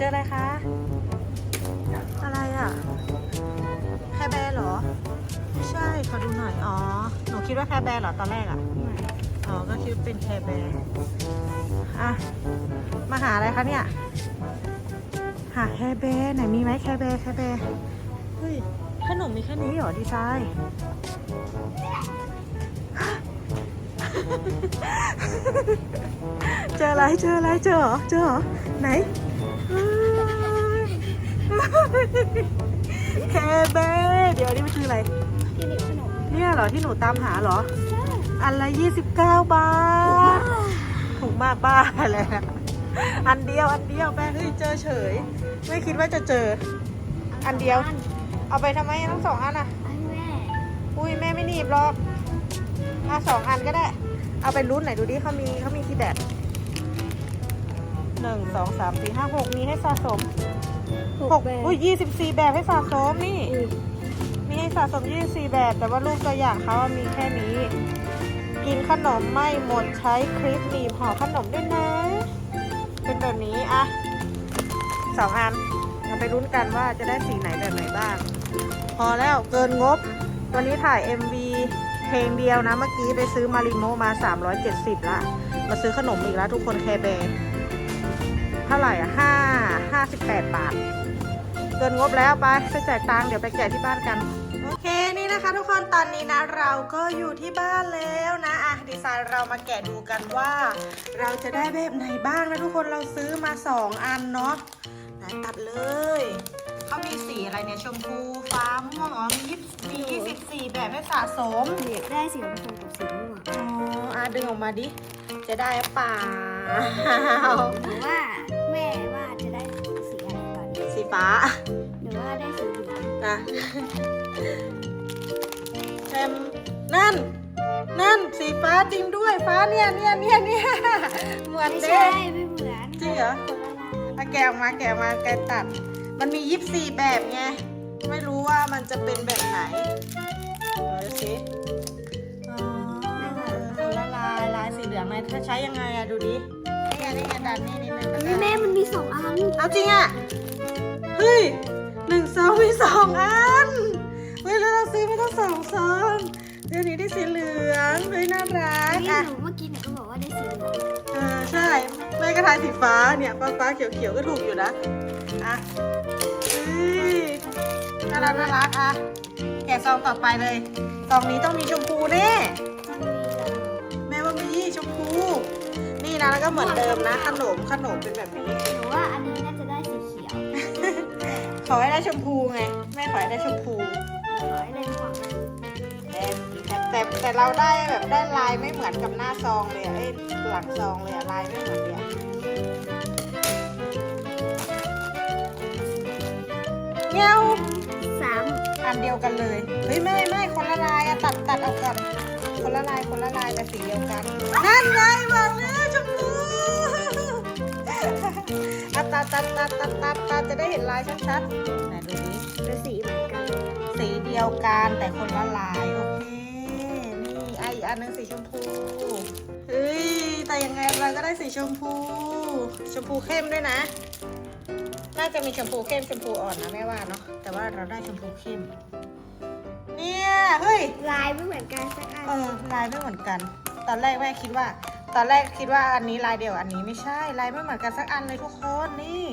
เจออะไรคะ อะไรอะแคร์แบร์เหรอไม่ใช่ขอดูหน่อย อ๋อ หนูคิดว่าแคร์แบร์เหรอตอนแรกอะ อ๋อ ก็คิดว่าเป็นแคร์แบร์อะ มาหาอะไรคะเนี่ย หาแคแบร์ไหนมีไหมแคแบร์แคแบร์เฮ้ย ขนมมีแค่นี้เหรอดีไซน์ เจออะไร เจออะไร เจอเหรอ เจอเหรอ ไหน แคร์แบร์เดี๋ยวนี่มันคืออะไรที่หนีบขนมเนี่ยเหรอที่หนูตามหาเหรอ อันละ29 บาท ถูกมากบ้าอะไรนะอันเดียวอันเดียวแม่เฮ้ยเจอเฉย ไม่คิดว่าจะเจอ อันเดียว เอาไปทำไมทั้งสองอันอะไอ้แม่อุ้ยแม่ไม่หนีบหรอกเอาสองอันก็ได้ เอาไปรุ่นไหนดูดิเขามีเขามีกี่แบบหนึ่งสองสามสี่ห้าหกมีให้สะสม หกอุ้ยยี่สิบสี่แบบให้สะสมนี่ มีให้สะสม24แบบ แต่ว่ารูปตัวอย่างเขาอะมีแค่นี้ กินขนมไม่หมดใช้คลิปหนีบห่อขนมด้วยนะ เป็นแบบนี้อะสองอันเราไปรุ้นกันว่าจะได้สีไหนแบบไหนบ้าง พอแล้วเกินงบ วันนี้ถ่าย MV เพลงเดียวนะเมื่อกี้ไปซื้อมาริโมมา 370ละมาซื้อขนมอีกแล้วทุกคนแคร์แบร์ เท่าไหร่อะ5 58บาท เกินงบแล้วไปไปจ่ายตังค์เดี๋ยวไปแกะที่บ้านกัน โอเคนี่นะคะทุกคนตอนนี้นะเราก็อยู่ที่บ้านแล้วนะอะดีไซน์เรามาแกะดูกันว่า เราจะได้แบบไหนบ้างนะทุกคนเราซื้อมา 2 อันเนาะไหนตัดเลยเขามีสีอะไรเนี่ยชมพูฟ้าม่วงอ๋อมียี่มียี่สิบสี่แบบให้สะสมหนีบได้สีผสมกับสีม่วงอ๋ออะดึงออกมาดิจะได้หรือเปล่าหรือว่า แม่ว่าจะได้สีอะไรก่อนสีฟ้าหรือว่าได้สีเหลืองนะแฮมนั่น นั่นสีฟ้าจริงด้วยฟ้าเนี่ยเนี่ยเนี่ยเนี่ยเหมือนไม่เด้ใช่ไม่เหมือนจริงเหรอคนละลายเอาแกะออกมาแกะออกมาแกะตัด มันมียิบสี่แบบไงไม่รู้ว่ามันจะเป็นแบบไหนเดี๋ยวดูสิอ๋อละลายลายสีเหลืองไหมถ้าใช้ยังไงอะดูดิ นี่ไงนี่ไงดันนี่นี่นี่เฮ้ยแม่มันมีสองอันเอาจริงอะเฮ้ยหนึ่งซองมีสองอัน เฮ้ยแล้วเราซื้อมาตั้งสองซองเดี๋ยวนี้ได้สีเหลืองเฮ้ยน่ารักนี่อะ หนูเมื่อกี้หนูก็บอกว่าได้สีเหลืองเออใช่แม่ก็ทายสีฟ้าเนี่ยฟ้าฟ้าเขียวเขียวก็ถูกอยู่นะ อะเฮ้ยน่ารักน่ารักอะ แกะซองต่อไปเลย ซองนี้ต้องมีชมพูแน่ นี่นะแล้วก็เหมือนเดิมนะ ขนมขนมเป็นแบบนี้ หนูว่าอันนี้น่าจะได้สีเขียวขอให้ได้ชมพูไงแม่ขอให้ได้ชมพูหนูขอให้ได้ม่วงแต่แต่แต่เราได้แบบได้ลายไม่เหมือนกับหน้าซองเลยอะเอ้ยหลังซองเลยอะลายไม่เหมือนเลยอะเงี้ยวสามอันเดียวกันเลยเฮ้ยไม่ไม่คนละลายอะตัดตัดเอาก่อน คนละลายคนละลายแต่สีเดียวกัน นั่นไงบอกแล้วชมพูอะตัดตัดตัดตัดตัดตัดจะได้เห็นลายชัดๆไหนดูดิเป็นสีเหมือนกันเลยสีเดียวกันแต่คนละลายโอเคนี่ไอะอีกอันหนึงสีชมพูเฮ้ยแต่ยังไงเราก็ได้สีชมพู ชมพูเข้มด้วยนะ น่าจะมีชมพูเข้มชมพูอ่อนนะแม่ว่าเนาะแต่ว่าเราได้ชมพูเข้มเนี่ยเฮ้ ย ลายไม่เหมือนกันสักอันเออลายไม่เหมือนกัน ตอนแรกแม่คิดว่า ตอนแรกคิดว่าอันนี้ลายเดียวอันนี้ไม่ใช่ ลายไม่เหมือนกันสักอันเลยทุกคนนี่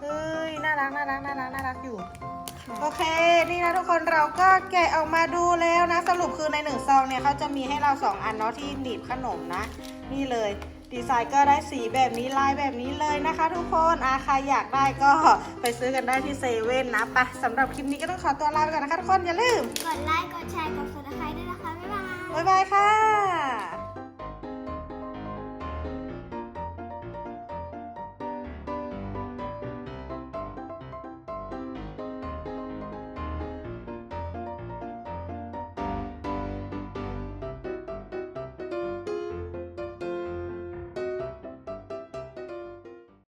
เฮ้ยน่ารักน่ารักน่ารักน่ารักอยู่ โอเค นี่นะทุกคนเราก็แกะออกมาดูแล้วนะ สรุปคือในหนึ่งซองเนี่ยเขาจะมีให้เราสองอันเนาะที่หนีบขนมนะ นี่เลย ดีไซน์ก็ได้สีแบบนี้ลายแบบนี้เลยนะคะ ทุกคนอาใครอยากได้ก็ไปซื้อกันได้ที่เซเว่นนะปะสำหรับคลิปนี้ก็ต้องขอตัวลาไปก่อนนะคะทุกคนอย่าลืม กดไลค์ กดแชร์ กดซับสไครต์ด้วยนะคะ บ๊ายบาย บ๊ายบายค่ะ